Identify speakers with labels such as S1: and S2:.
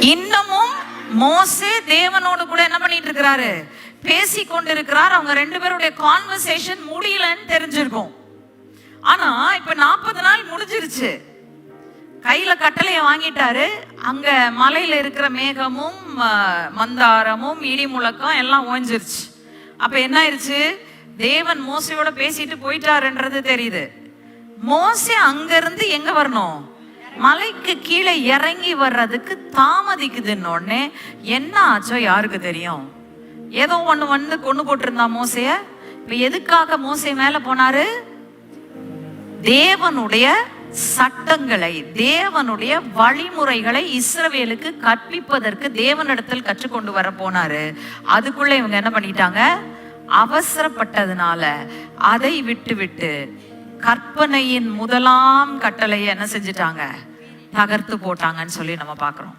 S1: இன்னமும் மோசே தேவனோடு கூட என்ன பண்ணிட்டு இருக்கிறாரு? பேசி கொண்டிருக்கிறார். அவங்க ரெண்டு பேருடைய கான்வர்சேஷன் முடியலன்னு தெரிஞ்சிருக்கும். ஆனா இப்ப நாற்பது நாள் முடிஞ்சிருச்சு. கையில கட்டளைய வாங்கிட்டாரு. அங்க மலையில இருக்கிற மேகமும் மந்தாரமும் இடி முழக்கம் எல்லாம் ஓஞ்சிருச்சு. அப்ப என்ன ஆயிருச்சு? தேவன் மோசையோட பேசிட்டு போயிட்டாருன்றது தெரியுது. மோசே அங்க இருந்து எங்க வரணும்? மலைக்கு கீழே இறங்கி வர்றதுக்கு தாமதிக்குதுன்னு உடனே என்ன ஆச்சோ யாருக்கு தெரியும்? ஏதோ ஒன்று வந்து கொண்டு போட்டிருந்தா மோசைய? இப்ப எதுக்காக மோசை மேல போனாரு? தேவனுடைய சட்டங்களை தேவனுடைய வழிமுறைகளை இஸ்ரவேலுக்கு கற்பிப்பதற்கு தேவனிடத்தில் கற்றுக்கொண்டு வர போனாரு. அதுக்குள்ள இவங்க என்ன பண்ணிட்டாங்க? அவசரப்பட்டதுனால அதை விட்டு விட்டு கற்பனையின் முதலாம் கட்டளையை என்ன செஞ்சிட்டாங்க? தகர்த்து போட்டாங்கன்னு சொல்லி நம்ம பார்க்குறோம்.